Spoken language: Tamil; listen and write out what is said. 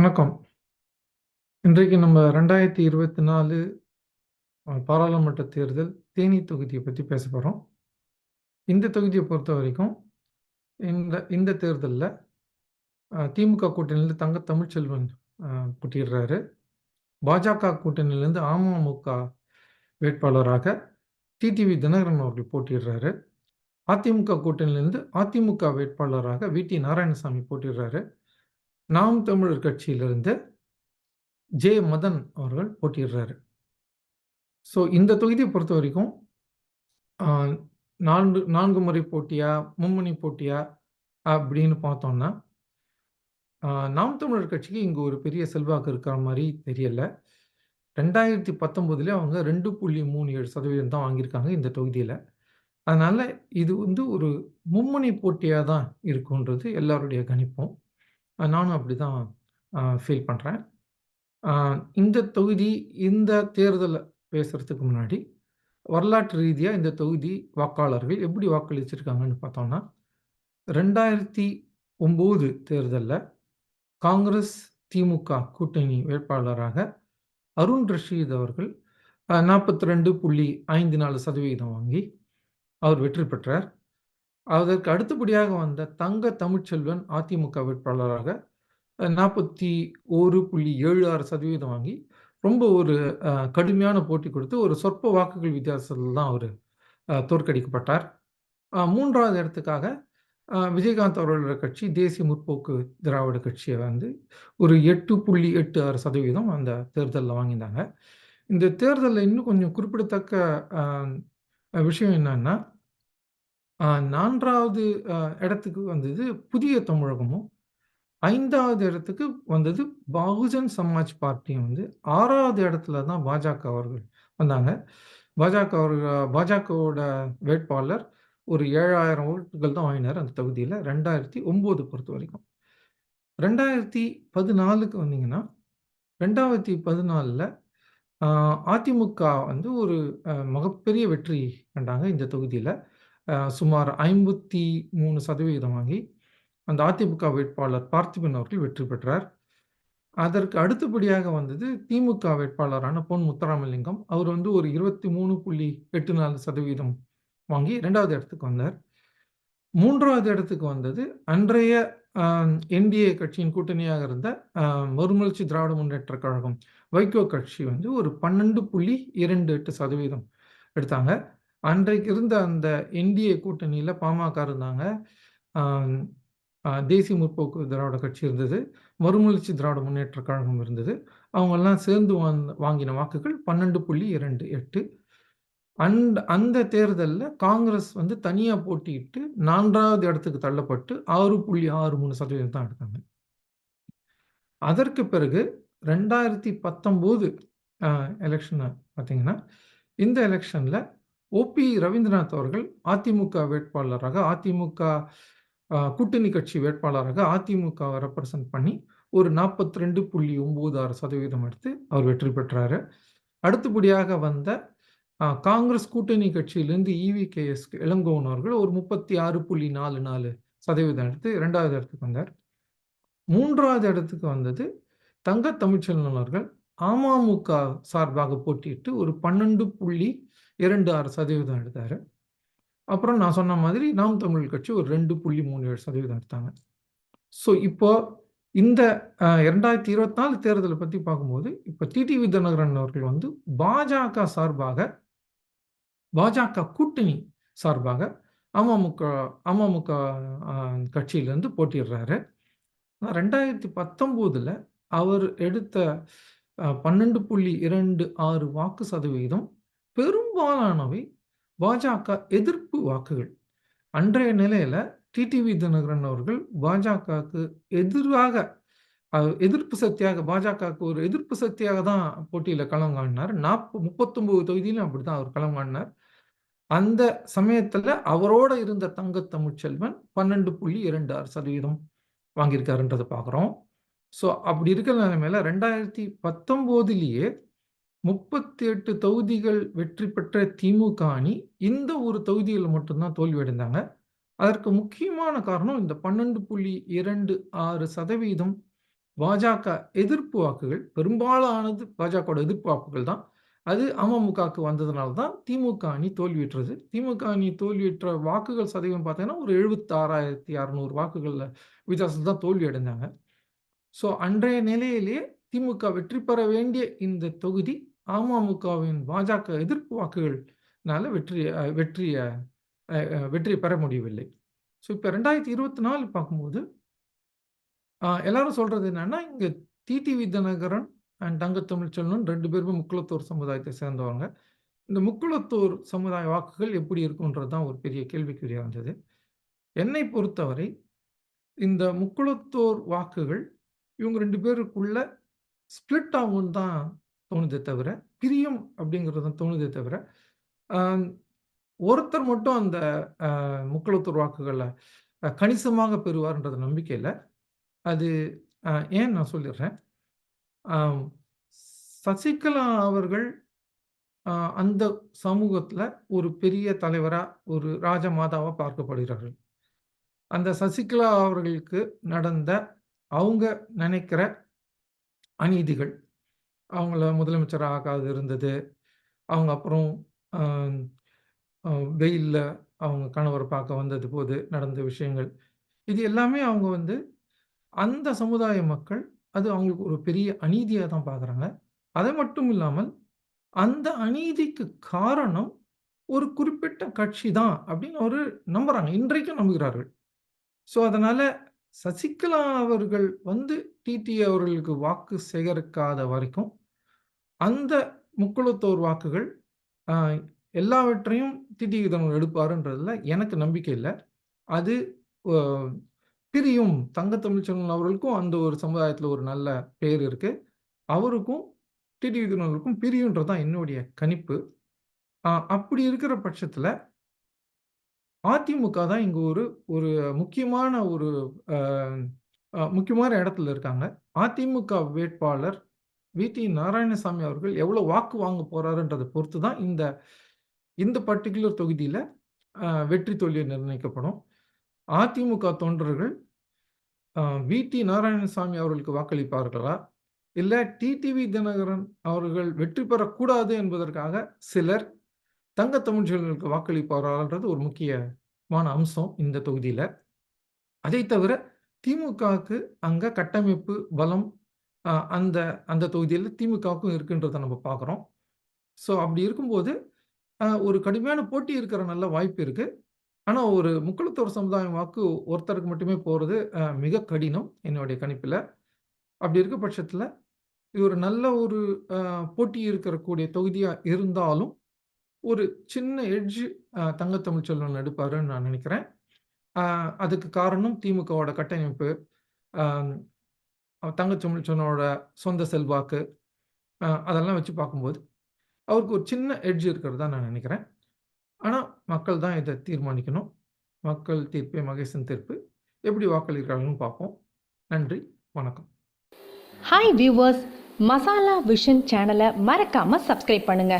வணக்கம். இன்றைக்கு நம்ம ரெண்டாயிரத்தி இருபத்தி நாலு பாராளுமன்ற தேர்தல் தேனி தொகுதியை பற்றி பேச போகிறோம் இந்த தொகுதியை பொறுத்த வரைக்கும் இந்த இந்த தேர்தலில் திமுக கூட்டணியிலிருந்து தங்க தமிழ்ச்செல்வன் கூட்டிடுறாரு போட்டியிடுறாரு. பாஜக கூட்டணியிலிருந்து அமமுக வேட்பாளராக டிடிவி தினகரன் அவர்கள் போட்டியிடுறாரு. அதிமுக கூட்டணியிலேருந்து அதிமுக வேட்பாளராக வி டி நாராயணசாமி போட்டிடுறாரு நாம் தமிழர் கட்சியிலிருந்து ஜே மதன் அவர்கள் போட்டியிடுறாரு. ஸோ இந்த தொகுதியை பொறுத்த வரைக்கும் நான்கு நான்கு முறை போட்டியா, மும்முனை போட்டியா அப்படின்னு பார்த்தோம்னா, நாம் தமிழர் கட்சிக்கு இங்கே ஒரு பெரிய செல்வாக்கு இருக்கிற மாதிரி தெரியல. 2019லயே அவங்க 2.37% தான் வாங்கியிருக்காங்க இந்த தொகுதியில் அதனால் இது வந்து ஒரு மும்முனை போட்டியாக தான் இருக்குன்றது எல்லாருடைய கணிப்பும். நானும் அப்படிதான் தான் ஃபீல் பண்ணுறேன் இந்த தொகுதி, இந்த தேர்தலை பேசுகிறதுக்கு முன்னாடி, வரலாற்று ரீதியாக இந்த தொகுதி வாக்காளர்கள் எப்படி வாக்களிச்சிருக்காங்கன்னு பார்த்தோம்னா, 2009 தேர்தல்ல காங்கிரஸ், திமுக கூட்டணி வேட்பாளராக அருண் ரஷீத் அவர்கள் நாற்பத்தி ரெண்டு புள்ளி ஐந்து நாலு சதவீதம் வாங்கி அவர் வெற்றி பெற்றார். அதற்கு அடுத்தபடியாக வந்த தங்க தமிழ்ச்செல்வன் அதிமுக வேட்பாளராக நாற்பத்தி ஒரு புள்ளி ஏழு ஆறு சதவீதம் வாங்கி ரொம்ப ஒரு கடுமையான போட்டி கொடுத்து ஒரு சொற்ப வாக்குகள் வித்தியாசத்தில் தான் அவர் தோற்கடிக்கப்பட்டார். மூன்றாவது இடத்துக்காக விஜயகாந்த் அவர்களோட கட்சி தேசிய முற்போக்கு திராவிட கட்சியை வந்து ஒரு 8.86% அந்த தேர்தலில் வாங்கியிருந்தாங்க. இந்த தேர்தலில் இன்னும் கொஞ்சம் குறிப்பிடத்தக்க விஷயம் என்னன்னா, நான்காவது இடத்துக்கு வந்தது புதிய தமிழகமும், ஐந்தாவது இடத்துக்கு வந்தது பகுஜன் சமாஜ் பார்ட்டியும் வந்து ஆறாவது இடத்துல தான் பாஜக அவர்கள் வந்தாங்க. பாஜக அவர்கள் பாஜகவோட வேட்பாளர் ஒரு 7000 ஓட்டுகள் தான் வாங்கினார் அந்த தொகுதியில் ரெண்டாயிரத்தி ஒம்போது பொறுத்த வரைக்கும். ரெண்டாயிரத்தி பதினாலுக்கு வந்தீங்கன்னா, ரெண்டாயிரத்தி பதினாலில் அதிமுக வந்து ஒரு மிகப்பெரிய வெற்றி கண்டாங்க இந்த தொகுதியில். சுமார் ஐம்பத்தி மூணு சதவீதம் வாங்கி, அந்த அதிமுக வேட்பாளர் பார்த்திபன் அவர்கள் வெற்றி பெற்றார். அதற்கு அடுத்தபடியாக வந்தது திமுக வேட்பாளரான பொன் முத்துராமலிங்கம். அவர் வந்து ஒரு 23.84% வாங்கி ரெண்டாவது இடத்துக்கு வந்தார். மூன்றாவது இடத்துக்கு வந்தது அன்றைய என்டிஏ கட்சியின் கூட்டணியாக இருந்த மறுமலர்ச்சி திராவிட முன்னேற்ற கழகம் வைகோ கட்சி வந்து ஒரு 12.28% எடுத்தாங்க. அன்றைக்கு இருந்த அந்த என்டிஏ கூட்டணியில் பாமக இருந்தாங்க. தேசிய முற்போக்கு திராவிட கட்சி இருந்தது. மறுமலர்ச்சி திராவிட முன்னேற்ற கழகம் இருந்தது. அவங்கெல்லாம் சேர்ந்து வாங்கின வாக்குகள் 12.28 அண்ட் அந்த தேர்தலில் காங்கிரஸ் வந்து தனியா போட்டியிட்டு நான்காவது இடத்துக்கு தள்ளப்பட்டு 6.63% தான் எடுத்தாங்க. அதற்கு பிறகு ரெண்டாயிரத்தி பத்தொம்போது எலெக்ஷனை பார்த்தீங்கன்னா, இந்த எலெக்ஷனில் ஓ.பி. ரவீந்திரநாத் அவர்கள் அதிமுக வேட்பாளராக அதிமுக கூட்டணி கட்சி வேட்பாளராக அதிமுக ரெப்ரசன்ட் பண்ணி ஒரு 42.96% எடுத்து அவர் வெற்றி பெற்றாரு. அடுத்தபடியாக வந்த காங்கிரஸ் கூட்டணி கட்சியிலிருந்து ஈ.வி.கே.எஸ். இளங்கோவன் அவர்கள் ஒரு 36.44% எடுத்து ரெண்டாவது இடத்துக்கு வந்தார். மூன்றாவது இடத்துக்கு வந்தது தங்க தமிழ்ச்செல்வன் அவர்கள் அமமுக சார்பாக போட்டியிட்டு ஒரு பன்னெண்டு புள்ளி இரண்டு ஆறு சதவீதம் எடுத்தார். அப்புறம் நான் சொன்ன மாதிரி நாம் தமிழ் கட்சி ஒரு ரெண்டு புள்ளி மூணு ஏழு சதவீதம் எடுத்தாங்க. ஸோ இப்போ இந்த இரண்டாயிரத்தி இருபத்தி நாலு தேர்தலை பற்றி பார்க்கும்போது இப்போ டிடிவி தினகரன் அவர்கள் வந்து பாஜக சார்பாக பாஜக கூட்டணி சார்பாக அமமுக அமமுக கட்சியிலேருந்து போட்டிடுறாரு ரெண்டாயிரத்தி பத்தொம்போதில் அவர் எடுத்த பன்னெண்டு புள்ளி இரண்டு ஆறு வாக்கு சதவீதம் பெரும்பாலானவை பாஜக எதிர்ப்பு வாக்குகள். அன்றைய நிலையில டிடிவி தினகரன் அவர்கள் பாஜகவுக்கு எதிராக எதிர்ப்பு சக்தியாக பாஜகவுக்கு ஒரு எதிர்ப்பு சக்தியாக தான் போட்டியில களம் காணினார் நாற்ப முப்பத்தொன்பது தொகுதியிலும் அப்படிதான் அவர் களம் காணினார் அந்த சமயத்துல அவரோட இருந்த தங்க தமிழ்ச்செல்வன் பன்னெண்டு புள்ளி இரண்டு ஆறு சதவீதம் வாங்கியிருக்காருன்றதை பார்க்குறோம். ஸோ அப்படி இருக்கிற நிலைமையில 2019லயே 38 தொகுதிகள் வெற்றி பெற்ற திமுக அணி இந்த ஒரு தொகுதியில் மட்டும்தான் தோல்வியடைந்தாங்க தோல்வி அடைந்தாங்க. அதற்கு முக்கியமான காரணம் இந்த 12.26% பாஜக எதிர்ப்பு வாக்குகள் பெரும்பாலானது பாஜகவோட எதிர்ப்பு வாக்குகள் தான். அது அமமுகவுக்கு வந்ததுனால தான் திமுக அணி தோல்வியுற்றது. திமுக அணி தோல்வியுற்ற வாக்குகள் சதவீதம் பார்த்தீங்கன்னா, ஒரு எழுபத்தாறாயிரத்தி அறநூறு வாக்குகளில் வித்தியாசத்தில் தான் தோல்வி அடைந்தாங்க. ஸோ அன்றைய நிலையிலேயே திமுக வெற்றி பெற வேண்டிய இந்த தொகுதி அமமுகவின் பாஜக எதிர்ப்பு வாக்குகள்னால வெற்றி வெற்றியை வெற்றி பெற முடியவில்லை. ஸோ இப்போ ரெண்டாயிரத்தி இருபத்தி நாலு பார்க்கும்போது எல்லாரும் சொல்றது என்னன்னா, இங்க டிடிவி தினகரன் அண்ட் தங்கத்தமிழ்ச்செல்வன் ரெண்டு பேருமே முக்குளத்தூர் சமுதாயத்தை சேர்ந்தவங்க. இந்த முக்குளத்தூர் சமுதாய வாக்குகள் எப்படி இருக்குன்றது தான் ஒரு பெரிய கேள்விக்குறியாக இருந்தது. என்னை பொறுத்தவரை இந்த முக்குளத்தூர் வாக்குகள் இவங்க ரெண்டு பேருக்குள்ள ஸ்பிளிட் ஆகும் தான் தோணுதே தவிர, பிரியம் அப்படிங்கிறது தான் தோணுதே தவிர, ஒருத்தர் மட்டும் அந்த முக்களத்தூர் வாக்குகளை கணிசமாக பெறுவார்ன்றது நம்பிக்கை இல்ல. அது ஏன் நான் சொல்லிடுறேன். சசிகலா அவர்கள் அந்த சமூகத்தில் ஒரு பெரிய தலைவராக ஒரு ராஜமாதாவா பார்க்கப்படுகிறார்கள். அந்த சசிகலா அவர்களுக்கு நடந்த அவங்க நினைக்கிற அநீதிகள், அவங்கள முதலமைச்சர் ஆகாது இருந்தது. அவங்க அப்புறம் வெயிலில் அவங்க கணவரை பார்க்க வந்தது போது நடந்த விஷயங்கள். இது எல்லாமே அவங்க வந்து அந்த சமுதாய மக்கள், அது அவங்களுக்கு ஒரு பெரிய அநீதியாக தான் பார்க்குறாங்க. அதை மட்டும் இல்லாமல், அந்த அநீதிக்கு காரணம் ஒரு குறிப்பிட்ட கட்சி தான் அப்படின்னு அவர் நம்புறாங்க. இன்றைக்கும் நம்புகிறார்கள். ஸோ அதனால சசிகலா அவர்கள் வந்து டிடி அவர்களுக்கு வாக்கு சேகரிக்காத வரைக்கும், அந்த முக்குளத்தோர் வாக்குகள் எல்லாவற்றையும் டிடிவி எடுப்பாருன்றதுல எனக்கு நம்பிக்கை இல்லை அது பிரியும். தங்க தமிழ்ச்செல்வன் அவர்களுக்கும் அந்த ஒரு சமுதாயத்தில் ஒரு நல்ல பேர் இருக்கு. அவருக்கும் டிடிவி பிரியுன்றது தான் என்னுடைய கணிப்பு. அப்படி இருக்கிற பட்சத்தில் அதிமுக தான் இங்கே ஒரு ஒரு முக்கியமான ஒரு முக்கியமான இடத்துல இருக்காங்க. அதிமுக வேட்பாளர் வி.டி. நாராயணசாமி அவர்கள் எவ்வளோ வாக்கு வாங்க போகிறாருன்றதை பொறுத்து தான் இந்த இந்த பர்ட்டிகுலர் தொகுதியில் வெற்றி தோல்வி நிர்ணயிக்கப்படும். அதிமுக தொண்டர்கள் வி வி.டி. நாராயணசாமி அவர்களுக்கு வாக்களிப்பார்களா? இல்லை டிடிவி தினகரன் அவர்கள் வெற்றி பெறக்கூடாது என்பதற்காக சிலர் தங்க தமிழ்ச்செல்வனுக்கு வாக்களிப்பார்களான்றது ஒரு முக்கியமான அம்சம் இந்த தொகுதியில் அதை தவிர திமுகவுக்கு அங்கே கட்டமைப்பு பலம் அந்த அந்த தொகுதியில் திமுகவுக்கும் இருக்குன்றத நம்ம பார்க்குறோம். ஸோ அப்படி இருக்கும்போது, ஒரு கடுமையான போட்டி இருக்கிற நல்ல வாய்ப்பு இருக்குது ஆனால் ஒரு முக்குளத்தோர் சமுதாயம் வாக்கு ஒருத்தருக்கு மட்டுமே போகிறது மிக கடினம் என்னுடைய கணிப்பில் அப்படி இருக்க பட்சத்தில் இது ஒரு நல்ல ஒரு போட்டி இருக்கக்கூடிய தொகுதியாக இருந்தாலும், ஒரு சின்ன எட்ஜ் தங்கத்தமிழ் செல்வன் எடுப்பாருன்னு நான் நினைக்கிறேன். அதுக்கு காரணம் திமுகவோட கட்டமைப்பு, அவர் தங்கச்சமிழ்ச்சனோட சொந்த செல்வாக்கு, அதெல்லாம் வச்சு பார்க்கும்போது, அவருக்கு ஒரு சின்ன எட்ஜ் இருக்கிறதா நான் நினைக்கிறேன். ஆனால் மக்கள் தான் இதை தீர்மானிக்கணும். மக்கள் தீர்ப்பே மகேசன் தீர்ப்பு. எப்படி வாக்களிக்கிறாங்கன்னு பார்ப்போம். நன்றி, வணக்கம். ஹாய் வியூவர்ஸ் மசாலா விஷன் சேனலை மறக்காம சப்ஸ்கிரைப் பண்ணுங்க